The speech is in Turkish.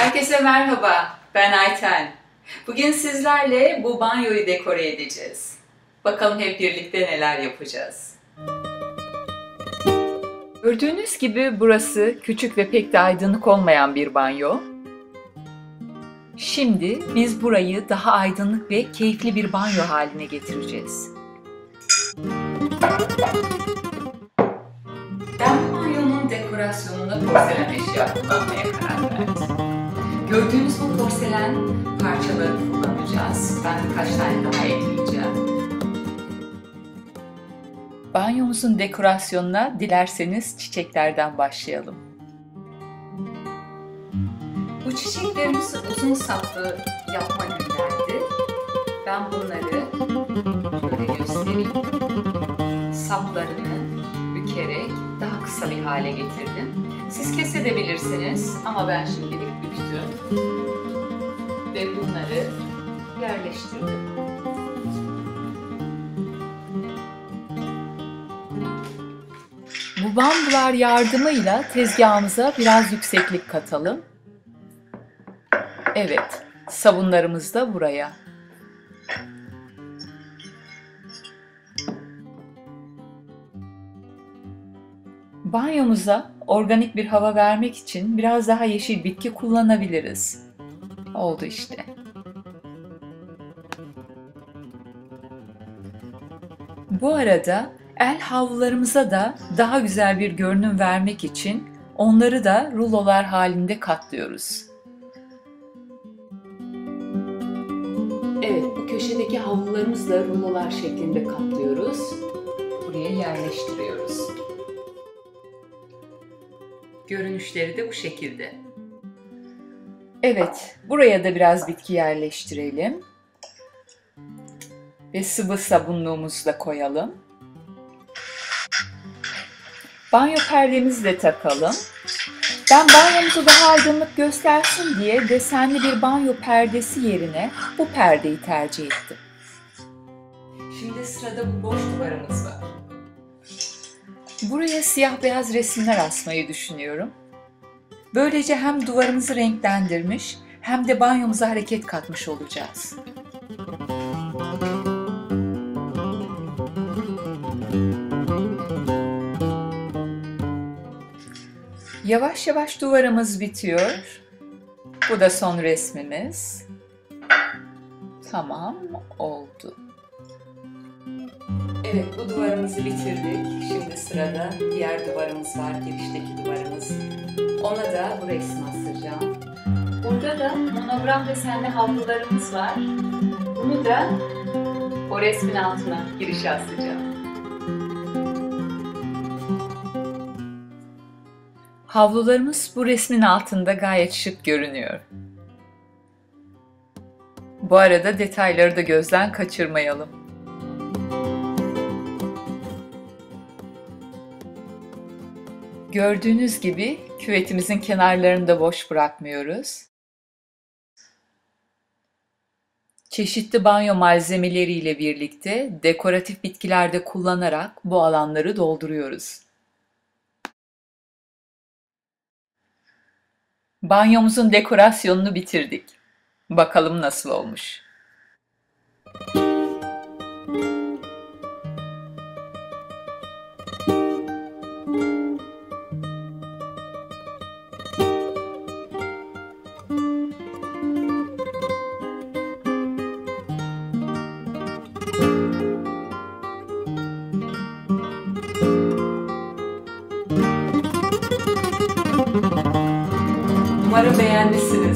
Herkese merhaba, ben Ayten. Bugün sizlerle bu banyoyu dekore edeceğiz. Bakalım hep birlikte neler yapacağız. Gördüğünüz gibi burası küçük ve pek de aydınlık olmayan bir banyo. Şimdi biz burayı daha aydınlık ve keyifli bir banyo haline getireceğiz. Ben banyonun dekorasyonunda porselen eşya kullanmaya karar verdim. Gördüğünüz bu porselen parçaları kullanacağız. Ben birkaç tane daha ekleyeceğim. Banyomuzun dekorasyonuna dilerseniz çiçeklerden başlayalım. Bu çiçeklerimizi uzun saplı yapma güllerdi. Ben bunları şöyle göstereyim. Saplarını kısa bir hale getirdim. Siz kesebilirsiniz ama ben şimdilik büktüm. Ve bunları yerleştirdim. Bu bambular yardımıyla tezgahımıza biraz yükseklik katalım. Evet, sabunlarımız da buraya. Banyomuza organik bir hava vermek için biraz daha yeşil bitki kullanabiliriz. Oldu işte. Bu arada el havlularımıza da daha güzel bir görünüm vermek için onları da rulolar halinde katlıyoruz. Evet, bu köşedeki havlularımızı da rulolar şeklinde katlıyoruz. Buraya yerleştiriyoruz. Görünüşleri de bu şekilde. Evet, buraya da biraz bitki yerleştirelim. Ve sıvı sabunluğumuzu da koyalım. Banyo perdemizi de takalım. Ben banyomuzu daha aydınlık göstersin diye desenli bir banyo perdesi yerine bu perdeyi tercih ettim. Şimdi sırada bu boş duvarımız var. Buraya siyah beyaz resimler asmayı düşünüyorum. Böylece hem duvarımızı renklendirmiş hem de banyomuza hareket katmış olacağız. Yavaş yavaş duvarımız bitiyor. Bu da son resmimiz. Tamam oldu. Evet bu duvarımızı bitirdik. Şimdi sırada diğer duvarımız var. Girişteki duvarımız. Ona da bu resmi asacağım. Burada da monogram desenli havlularımız var. Bunu da o resmin altına girişe asacağım. Havlularımız bu resmin altında gayet şık görünüyor. Bu arada detayları da gözden kaçırmayalım. Gördüğünüz gibi küvetimizin kenarlarını da boş bırakmıyoruz. Çeşitli banyo malzemeleriyle birlikte dekoratif bitkilerde kullanarak bu alanları dolduruyoruz. Banyomuzun dekorasyonunu bitirdik. Bakalım nasıl olmuş. Umarım man